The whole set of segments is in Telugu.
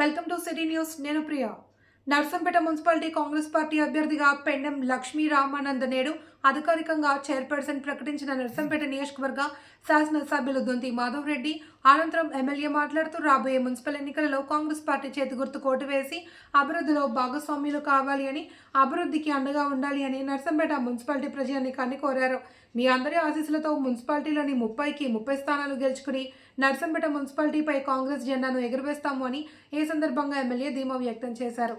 వెల్కమ్ టు సిటీ న్యూస్ నేను ప్రియ. నర్సంపేట మున్సిపాలిటీ కాంగ్రెస్ పార్టీ అభ్యర్థిగా పెండెం లక్ష్మీ రామానంద నేడు అధికారికంగా చైర్పర్సన్ ప్రకటించిన నర్సంపేట నియోజకవర్గ శాసనసభ్యులు దొంతి మాధవ్ రెడ్డి అనంతరం ఎమ్మెల్యే మాట్లాడుతూ రాబోయే మున్సిపల్ ఎన్నికలలో కాంగ్రెస్ పార్టీ చేతి గుర్తు కోటు వేసి అభివృద్ధిలో భాగస్వామ్యులు కావాలి అని అభివృద్ధికి అండగా ఉండాలి అని నర్సంపేట మున్సిపాలిటీ ప్రజానికాన్ని కోరారు. మీ అందరి ఆశీస్సులతో మున్సిపాలిటీలోని ముప్పైకి ముప్పై స్థానాలు గెలుచుకుని నర్సంపేట మున్సిపాలిటీపై కాంగ్రెస్ జెండాను ఎగురవేస్తాము అని ఈ సందర్భంగా ఎమ్మెల్యే ధీమా వ్యక్తం చేశారు.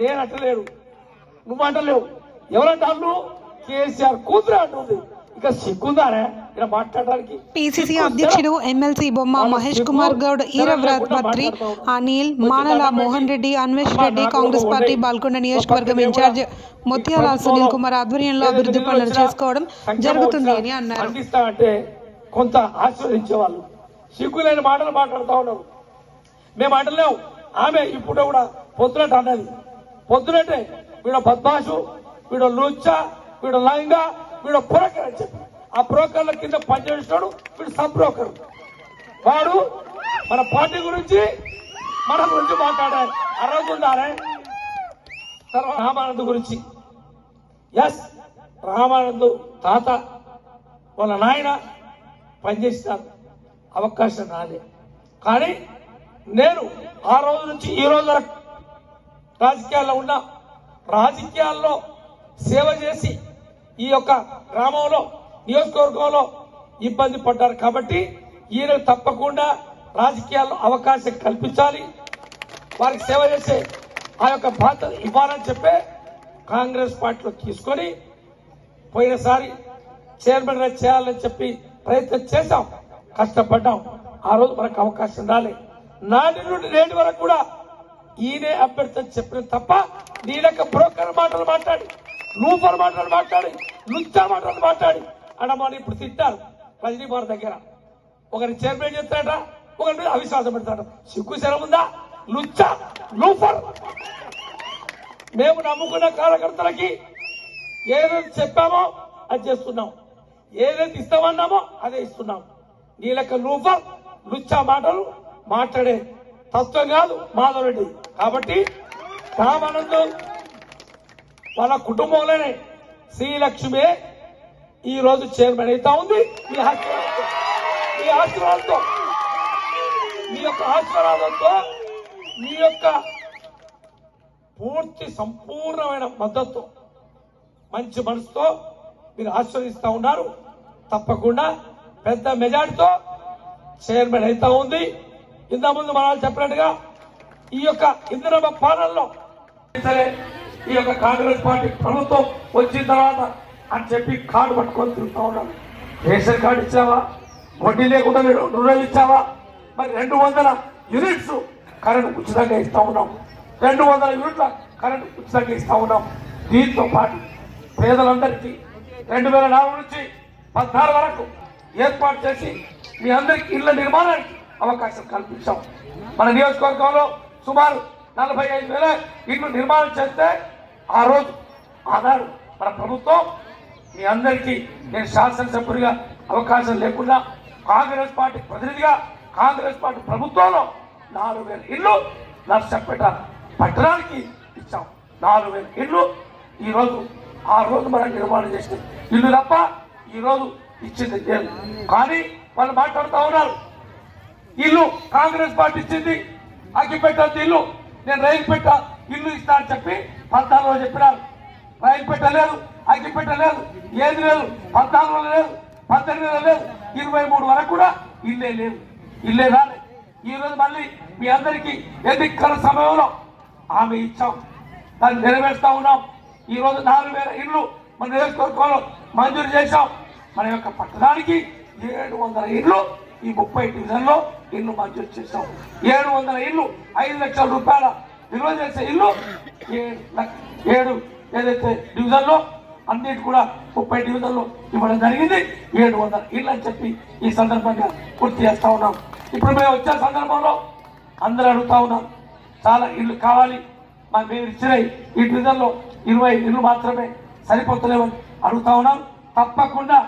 నేను అంటలేడు నువ్వు అంటలేవు. ఎవరంటారు? కేసీఆర్ కూతురు అంటుంది. ఇక సిగ్గుందానే? పిసిసి అధ్యక్షుడు MLC Bomma Mahesh Kumar Goud Eravatri Anil Manala Mohan Reddy Anvesh Reddy Congress party Balkonda నియోజకవర్గం ఇన్ఛార్జ్ ముత్యాల సునీల్ కుమార్ ఆధ్వర్యంలో అభివృద్ధి పనులు చేసుకోవడం జరుగుతుంది అని అన్నారు. కొంత ఆశీర్వదించే వాళ్ళు. సిగ్గులేని మాటలు మాట్లాడుతా ఉన్నారు. మేము అంటలేవు ఆమె ఇప్పుడు కూడా పొద్దునట్టు అన్నది. పొద్దునట్టే వీడు బద్మాషు వీడు లూచ్చ వీడు లంగా వీడు బ్రోకర్ అని చెప్పి. ఆ బ్రోకర్ల కింద పనిచేసినాడు వీడు సబ్ బ్రోకర్. వాడు మన పార్టీ గురించి మన గురించి మాట్లాడాలి. అర్హత ఉండాలి. తర్వాత రామానంద్ గురించి. ఎస్ రామానంద్ తాత వాళ్ళ నాయన పనిచేస్తారు అవకాశం రాలే కానీ నేను ఆ రోజు నుంచి ఈ రోజు వరకు రాజకీయాల్లో ఉన్నా. రాజకీయాల్లో సేవ చేసి ఈ యొక్క గ్రామంలో నియోజకవర్గంలో ఇబ్బంది పడ్డారు కాబట్టి ఈయన తప్పకుండా రాజకీయాల్లో అవకాశం కల్పించాలి. వారికి సేవ చేసే ఆ యొక్క బాధ్యత ఇవ్వాలని చెప్పే కాంగ్రెస్ పార్టీలో తీసుకొని పోయినసారి చైర్మన్గా చేయాలని చెప్పి ప్రయత్నం చేశాం. కష్టపడ్డాం. ఆ రోజు మనకు అవకాశం రాలే నాటి నుండి నేటి వరకు కూడా ఈయనే అభ్యర్థి చెప్పిన తప్ప నీ లెక్క బ్రోకర్ మాటలు మాట్లాడి లూఫర్ మాటలు మాట్లాడి లుచ్చా మాటలు మాట్లాడి అడమని ఇప్పుడు తిట్టారు. రజనీ వారి దగ్గర. ఒకరి చైర్మన్ చెప్తాడ ఒకరి అవిశ్వాసం పెడతాడు. సిగ్గు శరం ఉందా? లూఫర్! మేము నమ్ముకున్న కార్యకర్తలకి ఏదైతే చెప్పామో అది చేస్తున్నాం. ఏదైతే ఇస్తామన్నామో అదే ఇస్తున్నాం. నీ లెక్క లూఫర్ లుచ్చ మాటలు మాట్లాడే తత్వం కాదు మాధవరెడ్డి కాబట్టి రామానంద్ వాళ్ళ కుటుంబంలోనే శ్రీలక్ష్మి ఈ రోజు చైర్మన్ అయితే ఉంది. మీ ఆశీర్వాదంతో మీ ఆశీర్వాదంతో మీ యొక్క ఆశీర్వాదంతో మీ యొక్క పూర్తి సంపూర్ణమైన మద్దతు మంచి మనసుతో మీరు ఆశీర్వదిస్తా ఉన్నారు. తప్పకుండా పెద్ద మెజార్టీతో చైర్మన్ అవుతా ఉంది. ఇంత ముందు మనం చెప్పినట్టుగా ఈ యొక్క ఇందిరమ్మ పాలనలో సరే ఈ యొక్క కాంగ్రెస్ పార్టీ ప్రభుత్వం వచ్చిన తర్వాత అని చెప్పి కార్డు పట్టుకొని తిరుగుతూ ఉన్నాం రేషన్ కార్డు ఇచ్చావా? వడ్డీ లేకుండా రుణాలు ఇచ్చావా? మరి రెండు వందల యూనిట్స్ కరెంట్ ఉచితంగా ఇస్తూ ఉన్నాం. రెండు వందల యూనిట్ల కరెంట్ ఉచితంగా ఇస్తూ ఉన్నాం. దీంతో పాటు పేదలందరికీ రెండు వేల నాలుగు నుంచి పద్నాలుగు వరకు ఏర్పాటు చేసి మీ అందరికీ ఇళ్ళ నిర్మాణానికి అవకాశం కల్పించాం. మన నియోజకవర్గంలో సుమారు నలభై ఐదు వేల ఇళ్ళు నిర్మాణం చేస్తే ఆ రోజు ఆనాడు మన ప్రభుత్వం మీ అందరికీ నేను శాసనసభ్యుడిగా అవకాశం లేకుండా కాంగ్రెస్ పార్టీ ప్రతినిధిగా కాంగ్రెస్ పార్టీ ప్రభుత్వంలో నాలుగు వేల ఇల్లు నర్సపేట పట్టణానికి ఇచ్చాం. నాలుగు వేల ఇల్లు ఈరోజు ఆ రోజు మనం నిర్మాణం చేసిన ఇల్లు తప్ప ఈ రోజు ఇచ్చింది లేదు కానీ వాళ్ళు మాట్లాడుతూ ఉన్నారు. ఇల్లు కాంగ్రెస్ పార్టీ ఇచ్చింది. అగ్గిపెట్టద్దు ఇల్లు. నేను రైలు పెట్ట ఇల్లు ఇస్తా అని చెప్పి పద్నాలుగు చెప్పినారు. రైలు పెట్టలేదు అగ్గి పెట్టలేదు ఏది లేదు పద్నాలుగులో లేదు పద్దెనిమిదిలో లేదు. ఇరవై మూడు వరకు కూడా ఇల్లే లేదు. ఇల్లే రాలేదు ఈ రోజు మళ్ళీ మీ అందరికీ ఎన్నికల సమయంలో ఆమె ఇచ్చాం. దాన్ని నెరవేరుస్తా ఉన్నాం. ఈరోజు నాలుగు వేల ఇల్లు మన నియోజకవర్గంలో మంజూరు చేశాం. మన యొక్క పట్టణానికి ఏడు వందల ఇల్లు ఈ ముప్పై డివిజన్లో ఇల్లు మంజూరు చేశాం. ఏడు వందల ఇల్లు ఐదు లక్షల రూపాయల విలువ చేసే ఇల్లు ఏడు ఏడు ఏదైతే డివిజన్లో అన్నిటి కూడా ముప్పై డివిజన్లో ఇవ్వడం జరిగింది. ఏడు వందల ఇల్లు అని చెప్పి ఈ సందర్భంగా పూర్తి చేస్తా ఉన్నాం. ఇప్పుడు మేము వచ్చే సందర్భంలో అందరూ అడుగుతా ఉన్నాం చాలా ఇల్లు కావాలి మాకు మేము ఇచ్చినాయి ఈ డివిజన్లో ఇరవై ఇల్లు మాత్రమే సరిపోతలేమని అడుగుతా ఉన్నాం. తప్పకుండా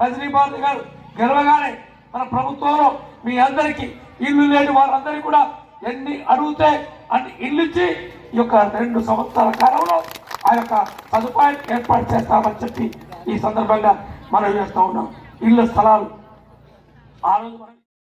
రజనీభారతి గారు గెలవగానే మన ప్రభుత్వంలో మీ అందరికీ ఇల్లు లేని వారందరికీ కూడా ఎన్ని అడిగితే అన్ని ఇల్లు ఇచ్చి ఈ యొక్క రెండు సంవత్సరాల కాలంలో ఆ యొక్క సదుపాయం ఏర్పాటు చేస్తామని చెప్పి ఈ సందర్భంగా మనం చేస్తూ ఉన్నాం. ఇళ్ళ స్థలాలు ఆ రోజు మనం